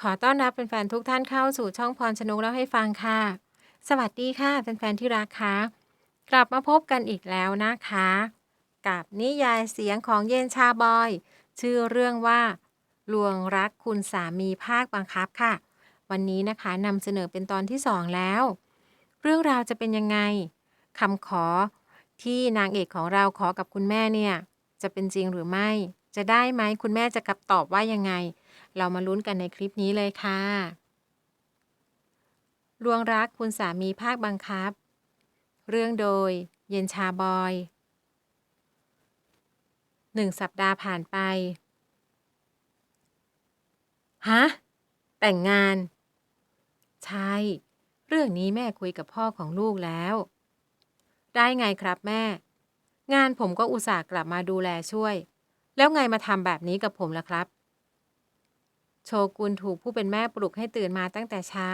ขอต้อนรับแฟนๆทุกท่านเข้าสู่ช่องพรชนุกเล่าให้ฟังค่ะ สวัสดีค่ะแฟนๆที่รักค่ะ กลับมาพบกันอีกแล้วนะคะ กับนิยายเสียงของเย็นชาบอย ชื่อเรื่องว่าลวงรักคุณสามีภาคบังคับค่ะ วันนี้นะคะนำเสนอเป็นตอนที่2แล้ว เรื่องราวจะเป็นยังไงคำขอที่นางเอกของเราขอกับคุณแม่เนี่ย จะเป็นจริงหรือไม่ จะได้ไหมคุณแม่จะกลับตอบว่ายังไง เรามาลุ้นกันในคลิปนี้เลยค่ะ ลวงรักคุณสามีภาคบังคับ เรื่องโดย เย็นชาบอยหนึ่งสัปดาห์ผ่านไป ฮะ แต่งงาน ใช่ เรื่องนี้แม่คุยกับพ่อของลูกแล้ว ได้ไงครับแม่ งานผมก็อุตส่าห์กลับมาดูแลช่วย แล้วไงมาทำแบบนี้กับผมล่ะครับ โชกุนถูกผู้เป็นแม่ปลุกให้ตื่นมาตั้งแต่เช้า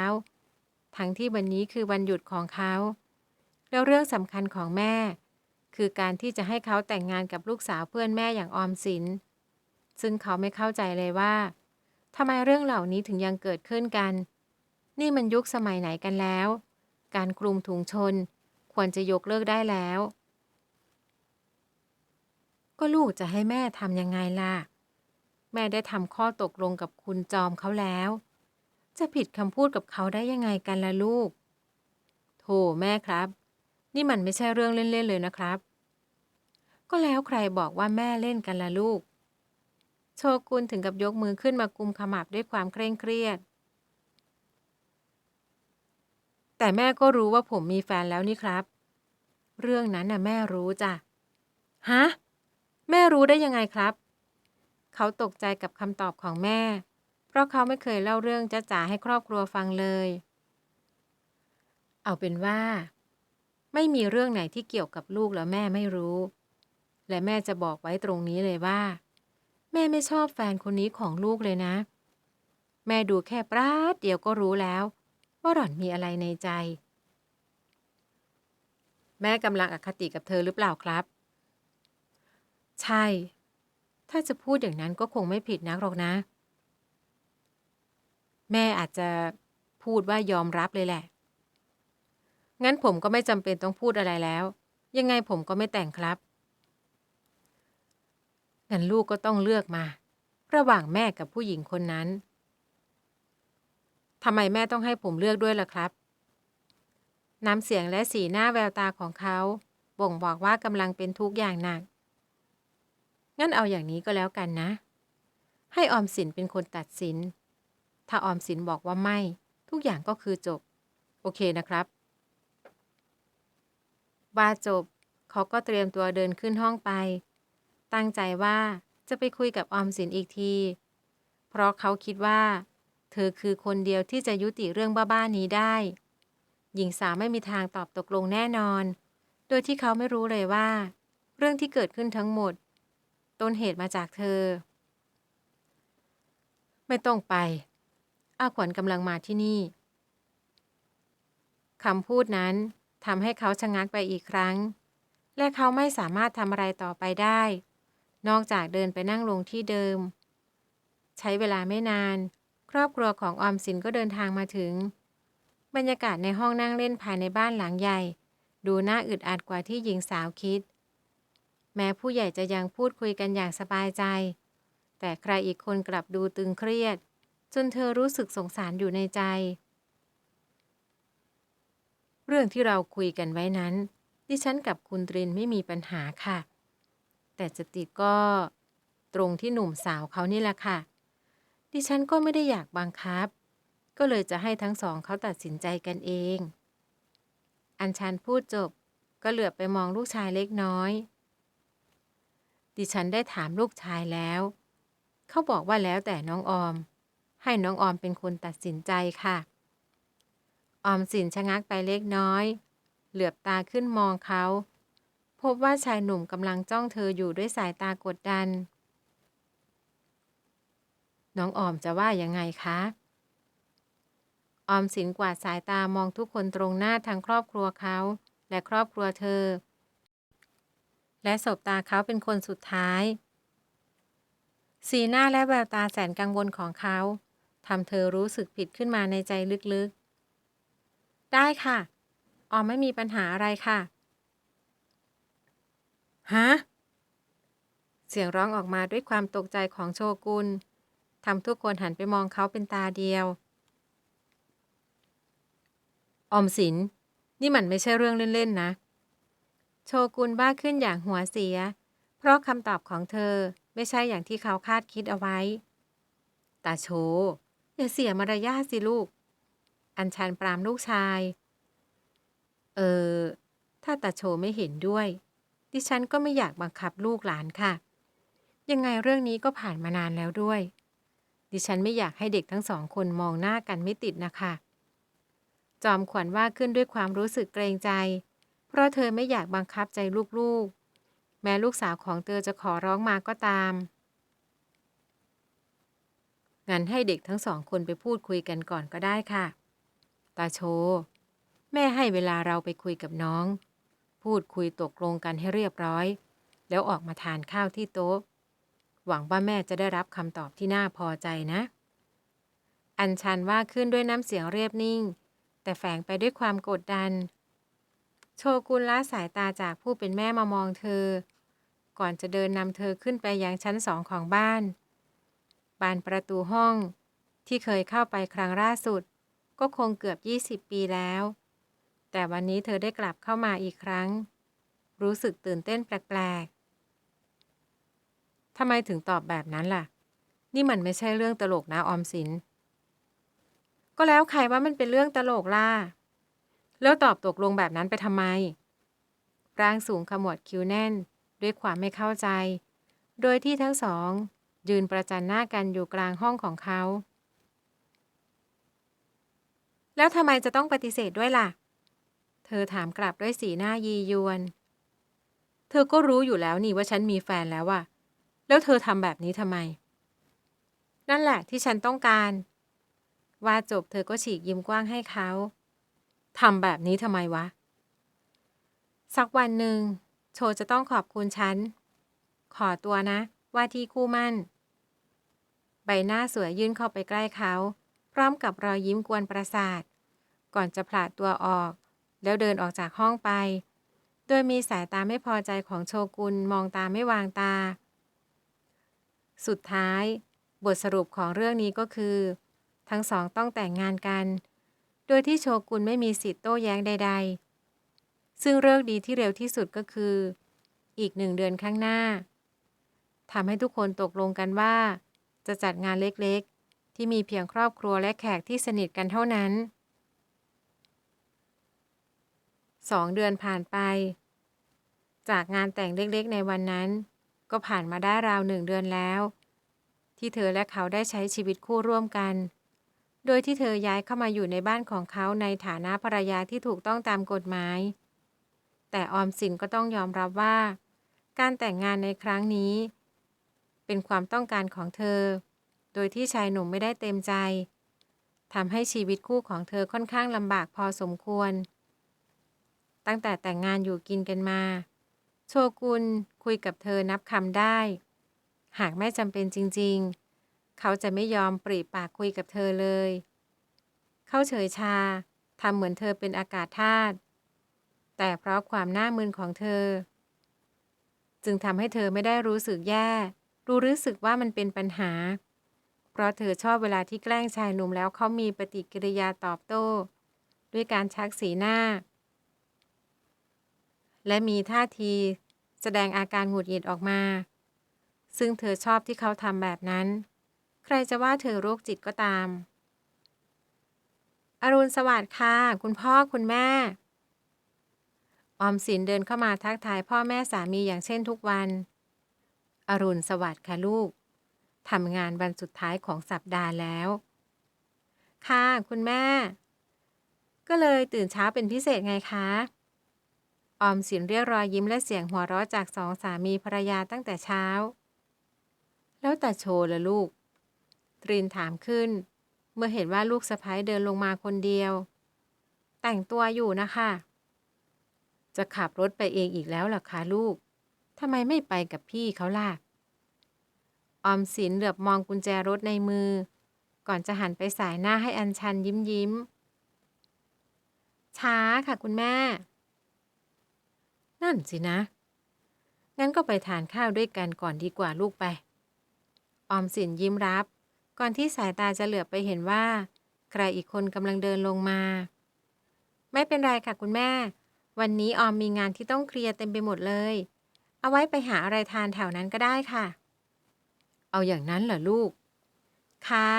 ทั้งที่วันนี้คือวันหยุดของเขา แล้วเรื่องสำคัญของแม่ คือการที่จะให้เขาแต่งงานกับลูกสาวเพื่อนแม่อย่างออมสิน ซึ่งเขาไม่เข้าใจเลยว่าทำไมเรื่องเหล่านี้ถึงยังเกิดขึ้นกัน นี่มันยุคสมัยไหนกันแล้ว การคลุมถุงชน ควรจะยกเลิกได้แล้ว ก็ลูกจะให้แม่ทำยังไงล่ะ แม่ได้ทำข้อตกลงกับคุณจอมเขาแล้ว จะผิดคำพูดกับเขาได้ยังไงกันล่ะลูก โธ่แม่ครับ นี่มันไม่ใช่เรื่องเล่นๆเลยนะครับ ก็แล้วใครบอกว่าแม่เล่นกันล่ะลูก โชกุนถึงกับยกมือขึ้นมากุมขมับด้วยความเคร่งเครียด แต่แม่ก็รู้ว่าผมมีแฟนแล้วนี่ครับ เรื่องนั้นน่ะแม่รู้จ้ะ ฮะ แม่รู้ได้ยังไงครับ เขาตกใจกับคำตอบของแม่ เพราะเขาไม่เคยเล่าเรื่องจ้าจ๋าให้ครอบครัวฟังเลย เอาเป็นว่า ไม่มีเรื่องไหนที่เกี่ยวกับลูกแล้วแม่ไม่รู้ และแม่จะบอกไว้ตรงนี้เลยว่า แม่ไม่ชอบแฟนคนนี้ของลูกเลยนะ แม่ดูแค่ปราดเดียวก็รู้แล้ว ว่าหล่อนมีอะไรในใจ แม่กำลังอคติกับเธอหรือเปล่าครับ ใช่ ถ้าจะพูดอย่างนั้นก็คงไม่ผิดนักหรอกนะ แม่อาจจะพูดว่ายอมรับเลยแหละ งั้นผมก็ไม่จำเป็นต้องพูดอะไรแล้ว ยังไงผมก็ไม่แต่งครับ งั้นลูกก็ต้องเลือกมา ระหว่างแม่กับผู้หญิงคนนั้นทำไมแม่ต้องให้ผมเลือกด้วยล่ะครับ น้ำเสียงและสีหน้าแววตาของเขา บ่งบอกว่ากำลังเป็นทุกข์อย่างหนัก งั้นเอาอย่างนี้ก็แล้วกันนะ ให้ออมสินเป็นคนตัดสิน ถ้าออมสินบอกว่าไม่ ทุกอย่างก็คือจบ โอเคนะครับบาจบ เขาก็เตรียมตัวเดินขึ้นห้องไป ตั้งใจว่าจะไปคุยกับออมสินอีกที เพราะเขาคิดว่า เธอคือคนเดียวที่จะยุติเรื่องบ้าๆนี้ได้ หญิงสาวไม่มีทางตอบตกลงแน่นอน โดยที่เขาไม่รู้เลยว่า เรื่องที่เกิดขึ้นทั้งหมด ต้นเหตุมาจากเธอ ไม่ต้องไป อาขวัญกำลังมาที่นี่คำพูดนั้นทำให้เขาชะงักไปอีกครั้ง และเขาไม่สามารถทำอะไรต่อไปได้ นอกจากเดินไปนั่งลงที่เดิม ใช้เวลาไม่นาน ครอบครัวของออมสินก็เดินทางมาถึง บรรยากาศในห้องนั่งเล่นภายในบ้านหลังใหญ่ ดูน่าอึดอัดกว่าที่หญิงสาวคิด แม้ผู้ใหญ่จะยังพูดคุยกันอย่างสบายใจ แต่ใครอีกคนกลับดูตึงเครียด จนเธอรู้สึกสงสารอยู่ในใจ เรื่องที่เราคุยกันไว้นั้น ดิฉันกับคุณตรินไม่มีปัญหาค่ะ แต่จะติดก็ ตรงที่หนุ่มสาวเขานี่แหละค่ะ ดิฉันก็ไม่ได้อยากบังคับ ก็เลยจะให้ทั้งสองเขาตัดสินใจกันเอง อัญชันพูดจบก็เหลือบไปมองลูกชายเล็กน้อย ดิฉันได้ถามลูกชายแล้ว เขาบอกว่าแล้วแต่น้องออม ให้น้องออมเป็นคนตัดสินใจค่ะ ออมสินชะงักไปเล็กน้อย เหลือบตาขึ้นมองเขา พบว่าชายหนุ่มกำลังจ้องเธออยู่ด้วยสายตากดดัน น้องออมจะว่ายังไงคะออมสินกวาดสายตามองทุกคนตรงหน้าทั้งครอบครัวเขา และครอบครัวเธอ และสบตาเขาเป็นคนสุดท้าย สีหน้าและแววตาแสนกังวลของเขาทำเธอรู้สึกผิดขึ้นมาในใจลึกๆ ได้ค่ะ ออมไม่มีปัญหาอะไรค่ะ ฮะ เสียงร้องออกมาด้วยความตกใจของโชกุนทำทุกคนหันไปมองเขาเป็นตาเดียว ออมสิน นี่มันไม่ใช่เรื่องเล่น ๆ นะ โชกุนบ้าขึ้นอย่างหัวเสีย เพราะคำตอบของเธอไม่ใช่อย่างที่เขาคาดคิดเอาไว้ ตาโชอย่าเสียมารยาทสิลูก อัญชันปรามลูกชาย เออ ถ้าตาโชไม่เห็นด้วย ดิฉันก็ไม่อยากบังคับลูกหลานค่ะ ยังไงเรื่องนี้ก็ผ่านมานานแล้วด้วย ดิฉันไม่อยากให้เด็กทั้งสองคนมองหน้ากันไม่ติดนะคะ จอมขวัญว่าขึ้นด้วยความรู้สึกเกรงใจ ราะเธอไม่อยากบังคับใจลูกๆ แม้ลูกสาวของเธอจะขอร้องมาก็ตาม งั้นให้เด็กทั้งสองคนไปพูดคุยกันก่อนก็ได้ค่ะ ตาโช แม่ให้เวลาเราไปคุยกับน้อง พูดคุยตกลงกันให้เรียบร้อย แล้วออกมาทานข้าวที่โต๊ะ หวังว่าแม่จะได้รับคำตอบที่น่าพอใจนะ อัญชันว่าขึ้นด้วยน้ำเสียงเรียบนิ่ง แต่แฝงไปด้วยความกดดัน โชกุนละสายตาจากผู้เป็นแม่มามองเธอ ก่อนจะเดินนำเธอขึ้นไปยังชั้นสองของบ้าน บานประตูห้องที่เคยเข้าไปครั้งล่าสุด ก็คงเกือบ 20 ปีแล้ว แต่วันนี้เธอได้กลับเข้ามาอีกครั้ง รู้สึกตื่นเต้นแปลกๆทำไมถึงตอบแบบนั้นล่ะ นี่มันไม่ใช่เรื่องตลกนะออมสิน ก็แล้วใครว่ามันเป็นเรื่องตลกล่ะ แล้วตอบตกลงแบบนั้นไปทำไม ร่างสูงขมวดคิ้วแน่น ด้วยความไม่เข้าใจ โดยที่ทั้งสอง ยืนประจันหน้ากันอยู่กลางห้องของเขา แล้วทำไมจะต้องปฏิเสธด้วยล่ะ เธอถามกลับด้วยสีหน้ายียวน เธอก็รู้อยู่แล้วนี่ว่าฉันมีแฟนแล้วอะแล้วเธอทำแบบนี้ทำไม นั่นแหละที่ฉันต้องการ ว่าจบเธอก็ฉีกยิ้มกว้างให้เขา ทำแบบนี้ทำไมวะ สักวันหนึ่ง โชจะต้องขอบคุณฉัน ขอตัวนะ ว่าที่คู่มั่น ใบหน้าสวยยื่นเข้าไปใกล้เขา พร้อมกับรอยยิ้มกวนประสาท ก่อนจะผลาดตัวออก แล้วเดินออกจากห้องไป โดยมีสายตาไม่พอใจของโชกุนมองตาไม่วางตา สุดท้าย บทสรุปของเรื่องนี้ก็คือ ทั้งสองต้องแต่งงานกัน โดยที่โชกุนไม่มีสิทธิ์โต้แย้งใด ๆ ซึ่งเลิกดีที่เร็วที่สุดก็คือ อีกหนึ่งเดือนข้างหน้าทำให้ทุกคนตกลงกันว่า จะจัดงานเล็กๆ ที่มีเพียงครอบครัวและแขกที่สนิทกันเท่านั้นสองเดือนผ่านไป จากงานแต่งเล็กๆ ในวันนั้น ก็ผ่านมาได้ราวหนึ่งเดือนแล้ว ที่เธอและเขาได้ใช้ชีวิตคู่ร่วมกัน โดยที่เธอย้ายเข้ามาอยู่ในบ้านของเขาในฐานะภรรยาที่ถูกต้องตามกฎหมาย แต่ออมสินก็ต้องยอมรับว่า การแต่งงานในครั้งนี้ เป็นความต้องการของเธอ โดยที่ชายหนุ่มไม่ได้เต็มใจทำให้ชีวิตคู่ของเธอค่อนข้างลำบากพอสมควร ตั้งแต่แต่งงานอยู่กินกันมา โชกุนคุยกับเธอนับคำได้ หากไม่จำเป็นจริง ๆ เขาจะไม่ยอมปรีปากคุยกับเธอเลย เขาเฉยชาทำเหมือนเธอเป็นอากาศธาตุแต่เพราะความหน้ามึนของเธอ จึงทำให้เธอไม่ได้รู้สึกแย่ รู้รู้สึกว่ามันเป็นปัญหา เพราะเธอชอบเวลาที่แกล้งชายหนุ่มแล้วเขามีปฏิกิริยาตอบโต้ ด้วยการชักสีหน้า และมีท่าทีแสดงอาการหงุดหงิดออกมา ซึ่งเธอชอบที่เขาทำแบบนั้น ใครจะว่าเธอโรคจิตก็ตาม อรุณสวัสดิ์ค่ะ คุณพ่อคุณแม่ ออมสินเดินเข้ามาทักทายพ่อแม่สามีอย่างเช่นทุกวัน อรุณสวัสดิ์ค่ะลูก ทำงานวันสุดท้ายของสัปดาห์แล้ว ค่ะ คุณแม่ ก็เลยตื่นเช้าเป็นพิเศษไงคะออมสินเรียกรอยยิ้มและเสียงหัวเราะจากสองสามีภรรยาตั้งแต่เช้า แล้วแต่โชว์ละลูก ตรินถามขึ้น เมื่อเห็นว่าลูกสะพ้ายเดินลงมาคนเดียว แต่งตัวอยู่นะคะ จะขับรถไปเองอีกแล้วหรอคะลูกทำไมไม่ไปกับพี่เขาล่ะ ออมสินเหลือบมองกุญแจรถในมือ ก่อนจะหันไปสายหน้าให้อัญชันยิ้มยิ้ม ช้าค่ะคุณแม่ นั่นสินะ งั้นก็ไปทานข้าวด้วยกันก่อนดีกว่าลูกไป ออมสินยิ้มรับ ก่อนที่สายตาจะเหลือบไปเห็นว่า ใครอีกคนกำลังเดินลงมา ไม่เป็นไรค่ะคุณแม่ วันนี้ออมมีงานที่ต้องเคลียร์เต็มไปหมดเลย เอาไว้ไปหาอะไรทานแถวนั้นก็ได้ค่ะ เอาอย่างนั้นเหรอลูก ค่ะ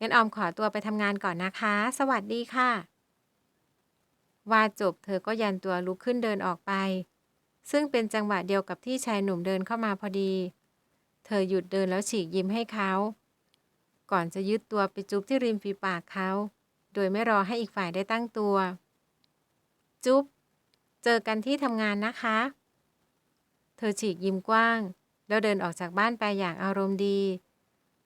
งั้นออมขอตัวไปทำงานก่อนนะคะ สวัสดีค่ะ ว่าจบเธอก็ยันตัวลุกขึ้นเดินออกไป ซึ่งเป็นจังหวะเดียวกับที่ชายหนุ่มเดินเข้ามาพอดี เธอหยุดเดินแล้วฉีกยิ้มให้เขา ก่อนจะยึดตัวไปจุ๊บที่ริมฝีปากเขา โดยไม่รอให้อีกฝ่ายได้ตั้งตัว จุ๊บ เจอกันที่ทำงานนะคะ เธอฉีกยิ้มกว้าง แล้วเดินออกจากบ้านไปอย่างอารมณ์ดี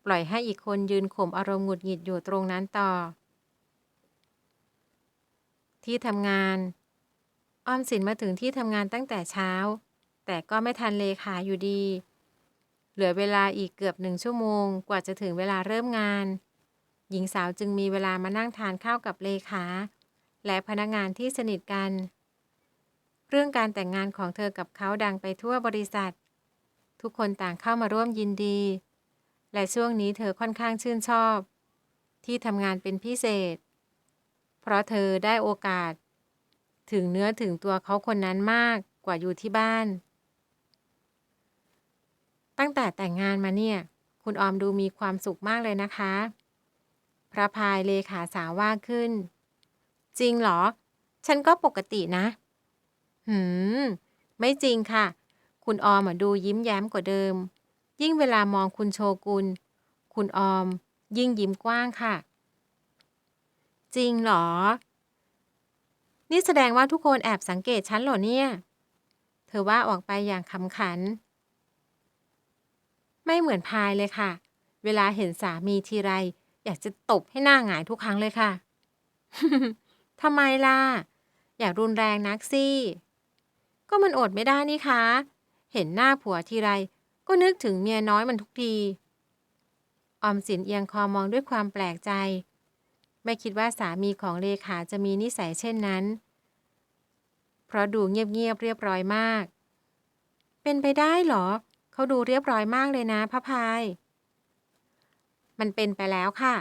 ปล่อยให้อีกคนยืนข่มอารมณ์หงุดหงิดอยู่ตรงนั้นต่อ ที่ทำงาน ออมสินมาถึงที่ทำงานตั้งแต่เช้า แต่ก็ไม่ทันเลขาอยู่ดี เหลือเวลาอีกเกือบหนึ่งชั่วโมง กว่าจะถึงเวลาเริ่มงาน หญิงสาวจึงมีเวลามานั่งทานข้าวกับเลขา และพนักงานที่สนิทกัน เรื่องการแต่งงานของเธอกับเขาดังไปทั่วบริษัท ทุกคนต่างเข้ามาร่วมยินดี และช่วงนี้เธอค่อนข้างชื่นชอบ ที่ทำงานเป็นพิเศษ เพราะเธอได้โอกาส ถึงเนื้อถึงตัวเขาคนนั้นมากกว่าอยู่ที่บ้าน ตั้งแต่แต่งงานมาเนี่ย คุณออมดูมีความสุขมากเลยนะคะ พระพายเลขาสาวว่าขึ้น จริงเหรอ ฉันก็ปกตินะ หืม ไม่จริงค่ะ คุณออมดูยิ้มแย้มกว่าเดิม ยิ่งเวลามองคุณโชกุล คุณออม ยิ่งยิ้มกว้างค่ะ จริงเหรอ นี่แสดงว่าทุกคนแอบสังเกตฉันเหรอเนี่ย เธอว่าออกไปอย่างขำขัน ไม่เหมือนพายเลยค่ะ เวลาเห็นสามีทีไร อยากจะตบให้หน้าหงายทุกครั้งเลยค่ะทำไมล่ะ อยากรุนแรงนักสิ ก็มันอดไม่ได้นี่คะ เห็นหน้าผัวทีไร ก็นึกถึงเมียน้อยมันทุกที ออมสินเอียงคอมองด้วยความแปลกใจ ไม่คิดว่าสามีของเลขาจะมีนิสัยเช่นนั้น เพราะดูเงียบๆเรียบร้อยมาก เป็นไปได้หรอ เขาดูเรียบร้อยมากเลยนะพระพาย มันเป็นไปแล้วค่ะ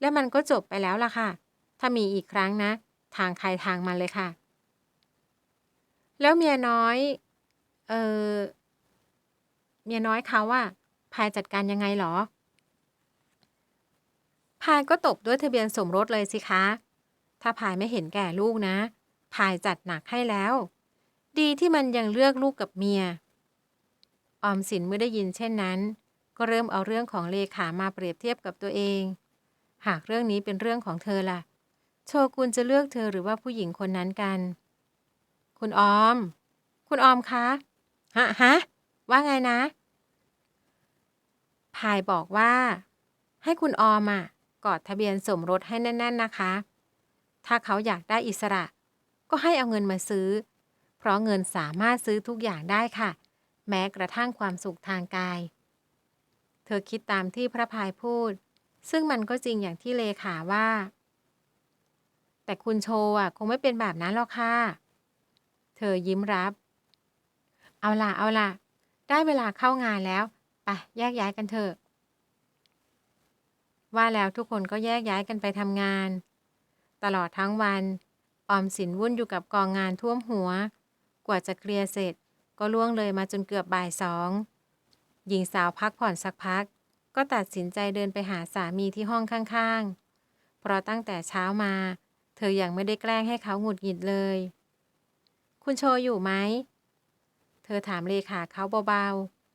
และมันก็จบไปแล้วล่ะค่ะ ถ้ามีอีกครั้งนะ ทางใครทางมันเลยค่ะ แล้วเมียน้อย เออเมียน้อยเขาอะพายจัดการยังไงหรอพายก็ตบด้วยทะเบียนสมรสเลยสิคะ ถ้าพายไม่เห็นแก่ลูกนะ พายจัดหนักให้แล้ว ดีที่มันยังเลือกลูกกับเมีย ออมสินเมื่อได้ยินเช่นนั้น ก็เริ่มเอาเรื่องของเลขามาเปรียบเทียบกับตัวเอง หากเรื่องนี้เป็นเรื่องของเธอล่ะ โชกุนจะเลือกเธอหรือว่าผู้หญิงคนนั้นกัน คุณออม คุณออมคะฮะฮะว่าไงนะพายบอกว่า ให้คุณออมอะกอดทะเบียนสมรสให้แน่น ๆนะคะ ถ้าเขาอยากได้อิสระ ก็ให้เอาเงินมาซื้อ เพราะเงินสามารถซื้อทุกอย่างได้ค่ะ แม้กระทั่งความสุขทางกาย เธอคิดตามที่พระพายพูด ซึ่งมันก็จริงอย่างที่เลขาว่า แต่คุณโชว์อะคงไม่เป็นแบบนั้นหรอกค่ะ เธอยิ้มรับ เอาล่ะ เอาล่ะ ได้เวลาเข้างานแล้วไปแยกย้ายกันเถอะ ว่าแล้วทุกคนก็แยกย้ายกันไปทำงาน ตลอดทั้งวัน ออมสินวุ่นอยู่กับกองงานท่วมหัว กว่าจะเคลียร์เสร็จ ก็ล่วงเลยมาจนเกือบบ่ายสอง หญิงสาวพักผ่อนสักพัก ก็ตัดสินใจเดินไปหาสามีที่ห้องข้างๆ เพราะตั้งแต่เช้ามา เธอยังไม่ได้แกล้งให้เขาหงุดหงิดเลย คุณโชอยู่ไหม เธอถามเลขาเขาเบา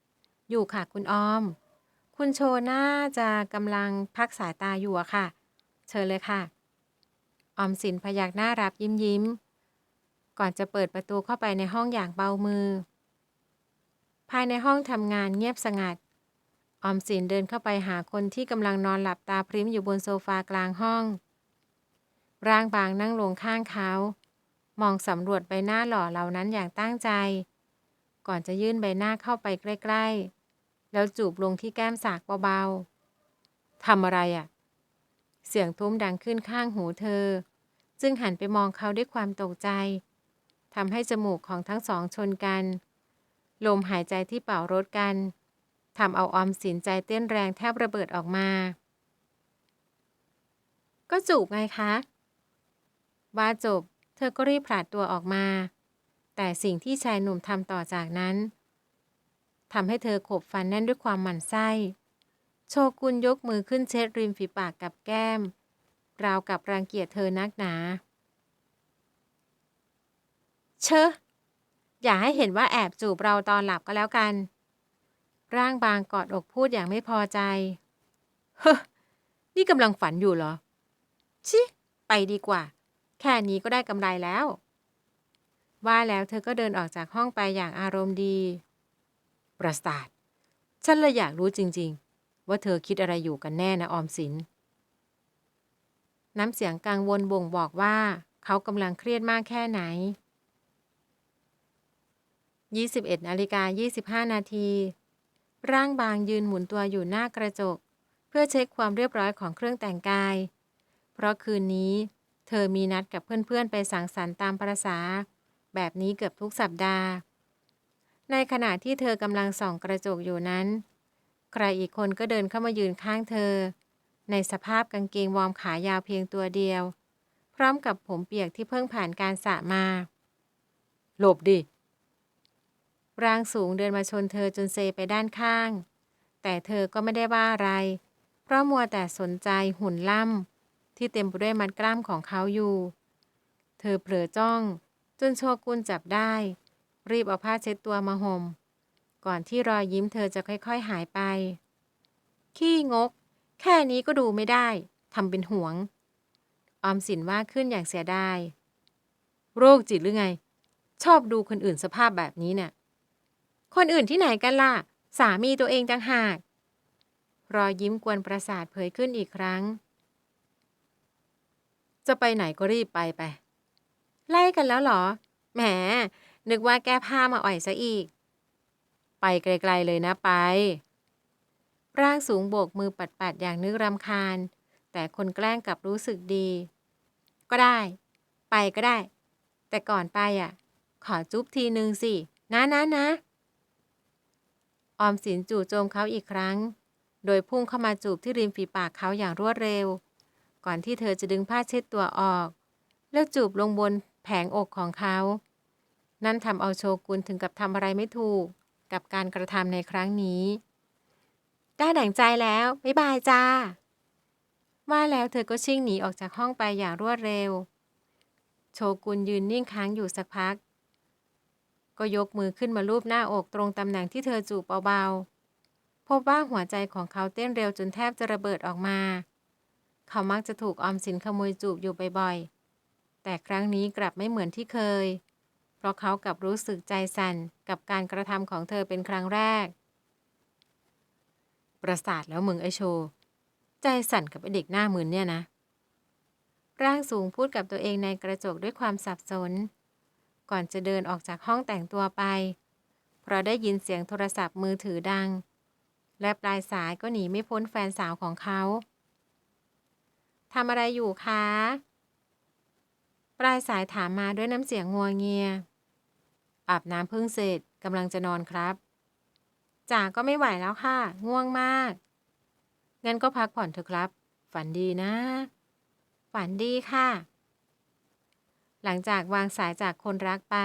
ๆ อยู่ค่ะคุณออม คุณโชน่าจะกำลังพักสายตาอยู่อะค่ะ เชิญเลยค่ะ ออมสินพยักหน้ารับยิ้มยิ้ม ก่อนจะเปิดประตูเข้าไปในห้องอย่างเบามือ ภายในห้องทำงานเงียบสงัด ออมสินเดินเข้าไปหาคนที่กำลังนอนหลับตาพริ้มอยู่บนโซฟากลางห้อง ร่างบางนั่งลงข้างเขา มองสำรวจใบหน้าหล่อเหล่านั้นอย่างตั้งใจ ก่อนจะยื่นใบหน้าเข้าไปใกล้ๆ แล้วจูบลงที่แก้มสากเบาๆทำอะไรอะ่ะ เสียงทุ้มดังขึ้นข้างหูเธอ จึงหันไปมองเขาด้วยความตกใจทำให้จมูกของทั้งสองชนกัน ลมหายใจที่เป่ารถกันทำเอาออมสินใจเต้นแรงแทบระเบิดออกมา ก็จูบไงคะ ว่าจบ เธอก็รีบผลาดตัวออกมา แต่สิ่งที่ชายหนุ่มทำต่อจากนั้นทำให้เธอขบฟันแน่นด้วยความหมั่นไส้ โชกุนยกมือขึ้นเช็ดริมฝีปากกับแก้ม ราวกับรังเกียจเธอนักหนา เชอะ อย่าให้เห็นว่าแอบจูบเราตอนหลับก็แล้วกัน ร่างบางกอดอกพูดอย่างไม่พอใจ เฮ้นี่กำลังฝันอยู่เหรอ ชิ ไปดีกว่า แค่นี้ก็ได้กำไรแล้ว ว่าแล้วเธอก็เดินออกจากห้องไปอย่างอารมณ์ดี ประสาท ฉันเลยอยากรู้จริง ๆ ว่าเธอคิดอะไรอยู่กันแน่นะออมสิน น้ำเสียงกังวลบ่งบอกว่า เขากำลังเครียดมากแค่ไหน 21นาฬิกา25 นาที ร่างบางยืนหมุนตัวอยู่หน้ากระจก เพื่อเช็คความเรียบร้อยของเครื่องแต่งกาย เพราะคืนนี้ เธอมีนัดกับเพื่อนๆ ไปสังสรรค์ตามประษา แบบนี้เกือบทุกสัปดาห์ ในขณะที่เธอกำลังส่องกระจกอยู่นั้น ใครอีกคนก็เดินเข้ามายืนข้างเธอ ในสภาพกางเกงวอร์มขายาวเพียงตัวเดียว พร้อมกับผมเปียกที่เพิ่งผ่านการสระมา หลบดิ ร่างสูงเดินมาชนเธอจนเซไปด้านข้าง แต่เธอก็ไม่ได้ว่าอะไร เพราะมัวแต่สนใจหุ่นล่ำที่เต็มไปด้วยมัดกล้ามของเขาอยู่ เธอเผลอจ้อง จนโชกุนจับได้ รีบเอาผ้าเช็ดตัวมาห่ม ก่อนที่รอยยิ้มเธอจะค่อยๆหายไป ขี้งก แค่นี้ก็ดูไม่ได้ทำเป็นห่วง ออมสินว่าขึ้นอย่างเสียดาย โรคจิตหรือไง ชอบดูคนอื่นสภาพแบบนี้เนี่ย คนอื่นที่ไหนกันล่ะ สามีตัวเองจังหาก รอยยิ้มกวนประสาทเผยขึ้นอีกครั้ง จะไปไหนก็รีบไปไป ไล่กันแล้วเหรอ แหม นึกว่าแก้ผ้ามาอ่อยซะอีก ไปไกลๆเลยนะไป ร่างสูงโบกมือปัดๆอย่างนึกรำคาญ แต่คนแกล้งกลับรู้สึกดี ก็ได้ ไปก็ได้ แต่ก่อนไปอะ ขอจุ๊บทีนึงสิ นะนะนะ ออมสินจู่โจมเขาอีกครั้ง โดยพุ่งเข้ามาจูบที่ริมฝีปากเขาอย่างรวดเร็ว ก่อนที่เธอจะดึงผ้าเช็ดตัวออก แล้วจูบลงบนแผงอกของเขา นั่นทำเอาโชกุนถึงกับทำอะไรไม่ถูก กับการกระทำในครั้งนี้ ได้ดั่งใจแล้วบ๊ายบายจ้า ว่าแล้วเธอก็ชิ่งหนีออกจากห้องไปอย่างรวดเร็ว โชกุนยืนนิ่งค้างอยู่สักพัก ก็ยกมือขึ้นมาลูบหน้าอกตรงตำแหน่งที่เธอจูบเบาๆ พบว่าหัวใจของเขาเต้นเร็วจนแทบจะระเบิดออกมา เขามักจะถูกออมสินขโมยจูบอยู่บ่อยๆ แต่ครั้งนี้กลับไม่เหมือนที่เคย เพราะเขากลับรู้สึกใจสั่นกับการกระทำของเธอเป็นครั้งแรก ประสาทแล้วมึงไอโช ใจสั่นกับไอเด็กหน้ามืนเนี่ยนะ ร่างสูงพูดกับตัวเองในกระจกด้วยความสับสน ก่อนจะเดินออกจากห้องแต่งตัวไป เพราะได้ยินเสียงโทรศัพท์มือถือดัง และปลายสายก็หนีไม่พ้นแฟนสาวของเขาทำอะไรอยู่คะ ปลายสายถามมาด้วยน้ำเสียงงัวเงีย อาบน้ำเพิ่งเสร็จกำลังจะนอนครับจ๋าก็ไม่ไหวแล้วค่ะ ง่วงมาก งั้นก็พักผ่อนเถอะครับ ฝันดีนะ ฝันดีค่ะ หลังจากวางสายจากคนรักไป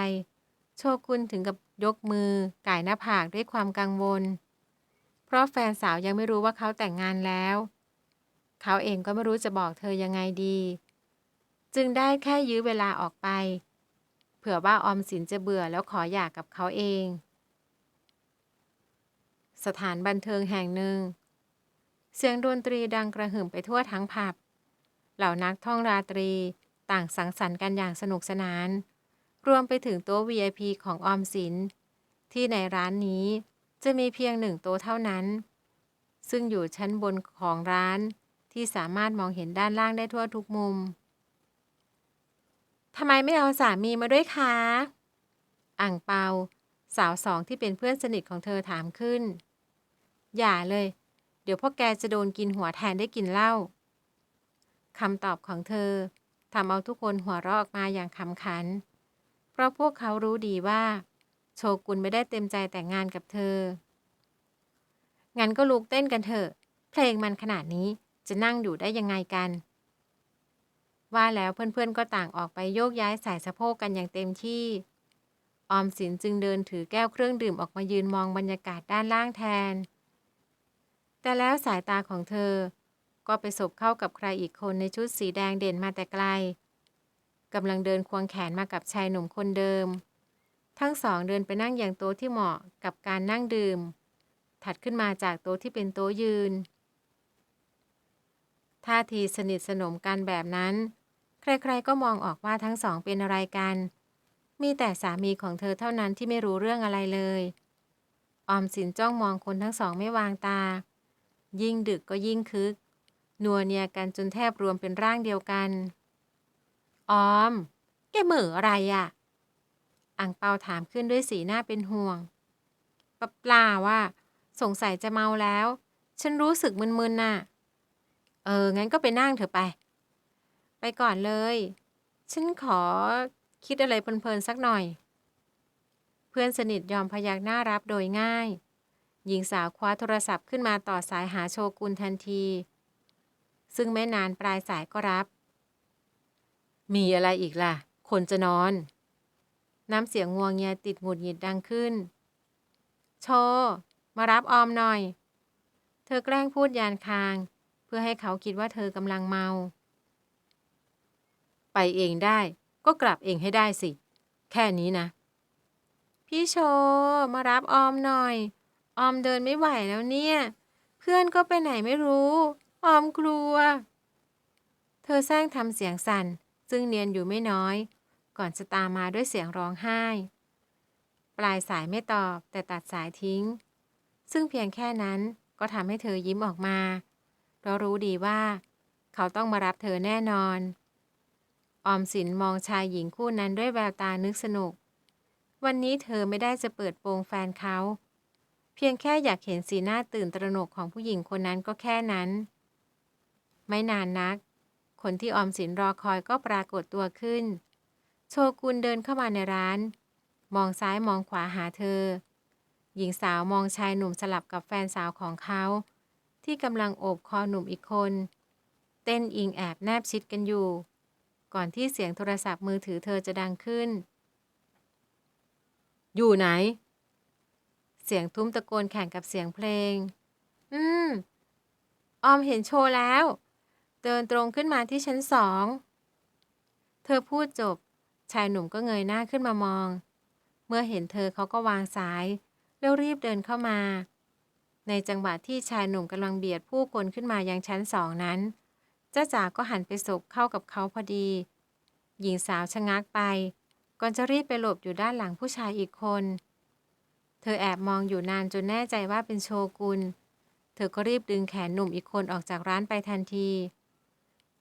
โชกุนถึงกับยกมือก่ายหน้าผากด้วยความกังวล เพราะแฟนสาวยังไม่รู้ว่าเขาแต่งงานแล้ว เขาเองก็ไม่รู้จะบอกเธอยังไงดี จึงได้แค่ยื้อเวลาออกไป เผื่อว่าออมสินจะเบื่อแล้วขอหย่ากับเขาเอง สถานบันเทิงแห่งหนึ่ง เสียงดนตรีดังกระหึ่มไปทั่วทั้งผับ เหล่านักท่องราตรี ต่างสังสรรค์กันอย่างสนุกสนาน รวมไปถึงโต๊ะ VIP ของออมสิน ที่ในร้านนี้จะมีเพียงหนึ่งโต๊ะเท่านั้น ซึ่งอยู่ชั้นบนของร้านที่สามารถมองเห็นด้านล่างได้ทั่วทุกมุม ทำไมไม่เอาสามีมาด้วยคะ อ่างเปา สาวสองที่เป็นเพื่อนสนิทของเธอถามขึ้น อย่าเลย เดี๋ยวพวกแกจะโดนกินหัวแทนได้กินเหล้าคำตอบของเธอ ทำเอาทุกคนหัวเราะออกมาอย่างขำขัน เพราะพวกเขารู้ดีว่า โชกุนไม่ได้เต็มใจแต่งงานกับเธอ งั้นก็ลุกเต้นกันเถอะ เพลงมันขนาดนี้จะนั่งอยู่ได้ยังไงกัน ว่าแล้วเพื่อนๆก็ต่างออกไปโยกย้ายสายสะโพกกันอย่างเต็มที่ ออมสินจึงเดินถือแก้วเครื่องดื่มออกมายืนมองบรรยากาศด้านล่างแทน แต่แล้วสายตาของเธอ ก็ไปสบเข้ากับใครอีกคนในชุดสีแดงเด่นมาแต่ไกลกำลังเดินควงแขนมากับชายหนุ่มคนเดิม ทั้งสองเดินไปนั่งอย่างโต๊ะที่เหมาะกับการนั่งดื่ม ถัดขึ้นมาจากโต๊ะที่เป็นโต๊ะยืน ท่าทีสนิทสนมกันแบบนั้น ใครๆก็มองออกว่าทั้งสองเป็นอะไรกัน มีแต่สามีของเธอเท่านั้นที่ไม่รู้เรื่องอะไรเลย ออมสินจ้องมองคนทั้งสองไม่วางตา ยิ่งดึกก็ยิ่งคึก นัวเนียกันจนแทบรวมเป็นร่างเดียวกัน ออม แกเหม่ออะไรอะ่ะ อังเปาถามขึ้นด้วยสีหน้าเป็นห่วงปะปลาว่า สงสัยจะเมาแล้ว ฉันรู้สึกมึนๆน่ะ เออ งั้นก็ไปนั่งเถอะไป ไปก่อนเลย ฉันขอคิดอะไรเพลินๆสักหน่อย เพื่อนสนิทยอมพยักหน้ารับโดยง่าย หญิงสาวคว้าโทรศัพท์ขึ้นมาต่อสายหาโชกุนทันที ซึ่งไม่นานปลายสายก็รับ มีอะไรอีกล่ะ คนจะนอน น้ำเสียงงวงเงียติดหงุดหงิดดังขึ้น โช มารับออมหน่อย เธอแกล้งพูดยานคาง เพื่อให้เขาคิดว่าเธอกำลังเมา ไปเองได้ ก็กลับเองให้ได้สิ แค่นี้นะ พี่โช มารับออมหน่อย ออมเดินไม่ไหวแล้วเนี่ย เพื่อนก็ไปไหนไม่รู้ ออมกลัว เธอสร้างทำเสียงสั่น ซึ่งเนียนอยู่ไม่น้อย ก่อนจะตามมาด้วยเสียงร้องไห้ ปลายสายไม่ตอบแต่ตัดสายทิ้ง ซึ่งเพียงแค่นั้นก็ทำให้เธอยิ้มออกมาเพราะรู้ดีว่า เขาต้องมารับเธอแน่นอน ออมสินมองชายหญิงคู่นั้นด้วยแววตานึกสนุก วันนี้เธอไม่ได้จะเปิดโปงแฟนเขา เพียงแค่อยากเห็นสีหน้าตื่นตระหนกของผู้หญิงคนนั้นก็แค่นั้น ไม่นานนัก คนที่ออมสินรอคอยก็ปรากฏตัวขึ้น โชกุนเดินเข้ามาในร้าน มองซ้ายมองขวาหาเธอ หญิงสาวมองชายหนุ่มสลับกับแฟนสาวของเขา ที่กำลังโอบคอหนุ่มอีกคน เต้นอิงแอบแนบชิดกันอยู่ ก่อนที่เสียงโทรศัพท์มือถือเธอจะดังขึ้น อยู่ไหน เสียงทุ้มตะโกนแข่งกับเสียงเพลง อืม ออมเห็นโชว์แล้ว เดินตรงขึ้นมาที่ชั้นสอง เธอพูดจบ ชายหนุ่มก็เงยหน้าขึ้นมามอง เมื่อเห็นเธอเขาก็วางสาย แล้วรีบเดินเข้ามา ในจังหวะที่ชายหนุ่มกำลังเบียดผู้คนขึ้นมายังชั้นสองนั้น จ้าจ๋าก็หันไปสบเข้ากับเขาพอดี หญิงสาวชะงักไป ก่อนจะรีบไปหลบอยู่ด้านหลังผู้ชายอีกคน เธอแอบมองอยู่นานจนแน่ใจว่าเป็นโชกุน เธอก็รีบดึงแขนหนุ่มอีกคนออกจากร้านไปทันที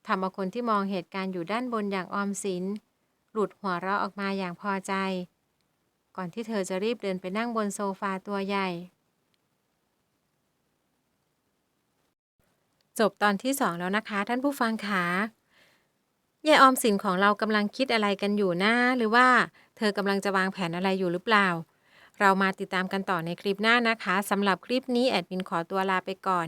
ทำเอาคนที่มองเหตุการณ์อยู่ด้านบนอย่างออมสิน หลุดหัวเราะออกมาอย่างพอใจ ก่อนที่เธอจะรีบเดินไปนั่งบนโซฟาตัวใหญ่ จบตอนที่สองแล้วนะคะ ท่านผู้ฟังคะยายออมสินของเรากำลังคิดอะไรกันอยู่นะหรือว่า เธอกำลังจะวางแผนอะไรอยู่หรือเปล่า เรามาติดตามกันต่อในคลิปหน้านะคะสำหรับคลิปนี้แอดมินขอตัวลาไปก่อน